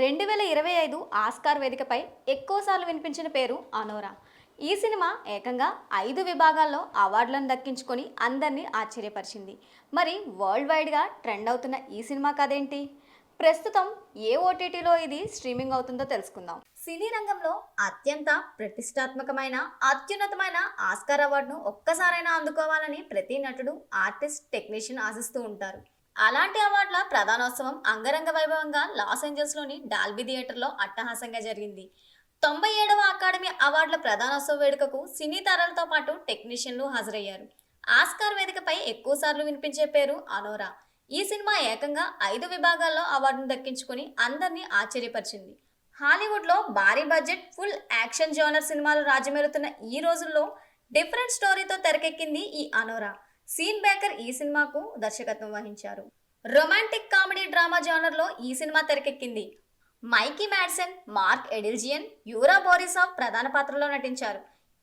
రెండు వేల ఇరవై ఐదు ఆస్కార్ వేదికపై ఎక్కువసార్లు వినిపించిన పేరు అనోరా. ఈ సినిమా ఏకంగా ఐదు విభాగాల్లో అవార్డులను దక్కించుకొని అందరినీ ఆశ్చర్యపరిచింది. మరి వరల్డ్ వైడ్గా ట్రెండ్ అవుతున్న ఈ సినిమా కదేంటి ప్రస్తుతం ఏ ఓటీటీలో ఇది స్ట్రీమింగ్ అవుతుందో తెలుసుకుందాం. సినీ రంగంలో అత్యంత ప్రతిష్టాత్మకమైన అత్యున్నతమైన ఆస్కార్ అవార్డును ఒక్కసారైనా అందుకోవాలని ప్రతి నటుడు ఆర్టిస్ట్ టెక్నీషియన్ ఆశిస్తూ ఉంటారు. అలాంటి అవార్డుల ప్రధానోత్సవం అంగరంగ వైభవంగా లాస్ ఏంజల్స్లోని డాల్బీ థియేటర్లో అట్టహాసంగా జరిగింది. తొంభై ఏడవ అకాడమీ అవార్డుల ప్రధానోత్సవ వేడుకకు సినీ తారలతో పాటు టెక్నీషియన్లు హాజరయ్యారు. ఆస్కార్ వేదికపై ఎక్కువసార్లు వినిపించే పేరు అనోరా. ఈ సినిమా ఏకంగా ఐదు విభాగాల్లో అవార్డును దక్కించుకుని అందరినీ ఆశ్చర్యపరిచింది. హాలీవుడ్లో భారీ బడ్జెట్ ఫుల్ యాక్షన్ జోనర్ సినిమాలు రాజమేలుతున్న ఈ రోజుల్లో డిఫరెంట్ స్టోరీతో తెరకెక్కింది ఈ అనోరా. సీన్ బేకర్ ఈ సినిమాకు దర్శకత్వం వహించారు. రొమాంటిక్ కామెడీ డ్రామా జోనర్లో ఈ cinema తెరకెక్కింది. Mikey Madison Mark Eydelshteyn Yura Borisov ప్రధాన పాత్రలో నటించారు.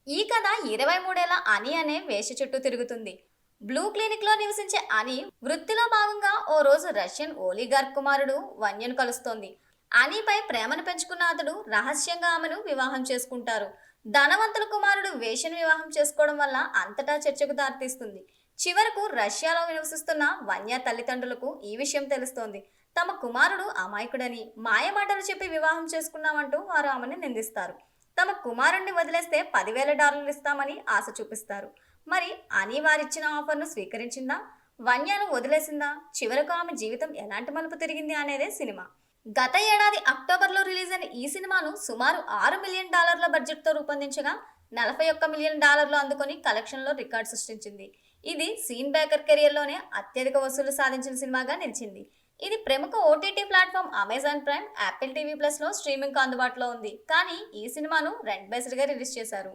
ఈ కథ ఇరవై మూడేళ్ళ అని అనే వేష చుట్టూ తిరుగుతుంది. బ్లూ క్లినిక్లో నివసించే అని వృత్తిలో భాగంగా ఓ రోజు రష్యన్ ఓలిగార్ కుమారుడు వన్యను కలుస్తోంది. అనిపై ప్రేమను పెంచుకున్న అతడు రహస్యంగా ఆమెను వివాహం చేసుకుంటారు. ధనవంతుల కుమారుడు వేషను వివాహం చేసుకోవడం వల్ల అంతటా చర్చకు దారితీస్తుంది. చివరకు రష్యాలో నివసిస్తున్న వన్య తల్లిదండ్రులకు ఈ విషయం తెలుస్తోంది. తమ కుమారుడు అమాయకుడని మాయమాటలు చెప్పి వివాహం చేసుకున్నామంటూ వారు ఆమెను నిందిస్తారు. తమ కుమారుణ్ణి వదిలేస్తే పదివేల డాలర్లు ఇస్తామని ఆశ చూపిస్తారు. మరి అని వారిచ్చిన ఆఫర్ను స్వీకరించిందా? వన్యను వదిలేసిందా? చివరకు ఆమె జీవితం ఎలాంటి మలుపు తిరిగింది అనేదే సినిమా. గత ఏడాది అక్టోబర్లో రిలీజ్ అయిన ఈ సినిమాను సుమారు ఆరు మిలియన్ డాలర్ల బడ్జెట్తో రూపొందించగా నలభై ఒక్క మిలియన్ డాలర్లు అందుకొని కలెక్షన్లో రికార్డ్ సృష్టించింది. ఇది సీన్ బేకర్ కెరియర్లోనే అత్యధిక వసూలు సాధించిన సినిమాగా నిలిచింది. ఇది ప్రముఖ OTT platform Amazon Prime Apple TV ప్లస్లో స్ట్రీమింగ్ అందుబాటులో ఉంది. కానీ ఈ సినిమాను రెంట్ బేస్డ్గా రిలీజ్ చేశారు.